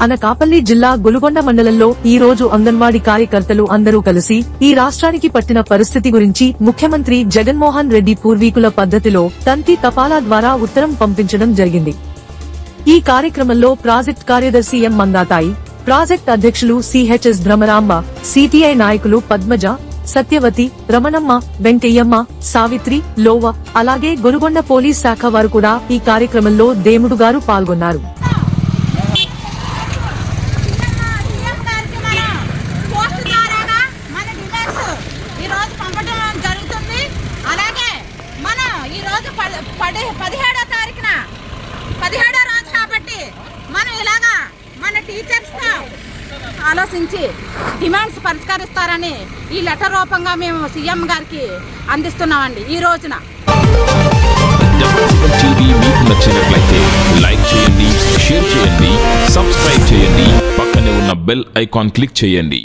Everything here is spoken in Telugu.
అనకాపల్లి జిల్లా గులుగొండ మండలంలో ఈ రోజు అంగన్వాడీ కార్యకర్తలు అందరూ కలిసి ఈ రాష్ట్రానికి పట్టిన పరిస్థితి గురించి ముఖ్యమంత్రి జగన్మోహన్ రెడ్డి పూర్వీకుల పద్ధతిలో తంతి తపాలా ద్వారా ఉత్తరం పంపించడం జరిగింది. ఈ కార్యక్రమంలో ప్రాజెక్ట్ కార్యదర్శి ఎం మందాతాయి ప్రాజెక్ట్ అధ్యక్షులు C H S Bhramaramba C T I నాయకులు పద్మజ సత్యవతి రమణమ్మ వెంకయ్యమ్మ సావిత్రి లోవ అలాగే గురుగొండ పోలీస్ శాఖ వారు కూడా ఈ కార్యక్రమంలో దేముడు గారు పాల్గొన్నారు సీఎం గారికి మన పోస్ట్ ద్వారాగా మన డిమాండ్స్ ఈ రోజు పంపడం జరుగుతుంది అలాగే మన ఈ రోజు ప- పది పదిహేడో తారీఖున. పదిహేడో రోజు కాబట్టి మనం ఇలాగా మన టీచర్స్తో ఆలోచించి డిమాండ్స్ పరిష్కరిస్తారని ఈ లెటర్ రూపంగా మేము సీఎం గారికి అందిస్తున్నామండి ఈ రోజున. నచ్చినట్లయితే లైక్ చేయండి షేర్ చేయండి సబ్స్క్రైబ్ చేయండి పక్కనే ఉన్న బెల్ ఐకాన్ క్లిక్ చేయండి.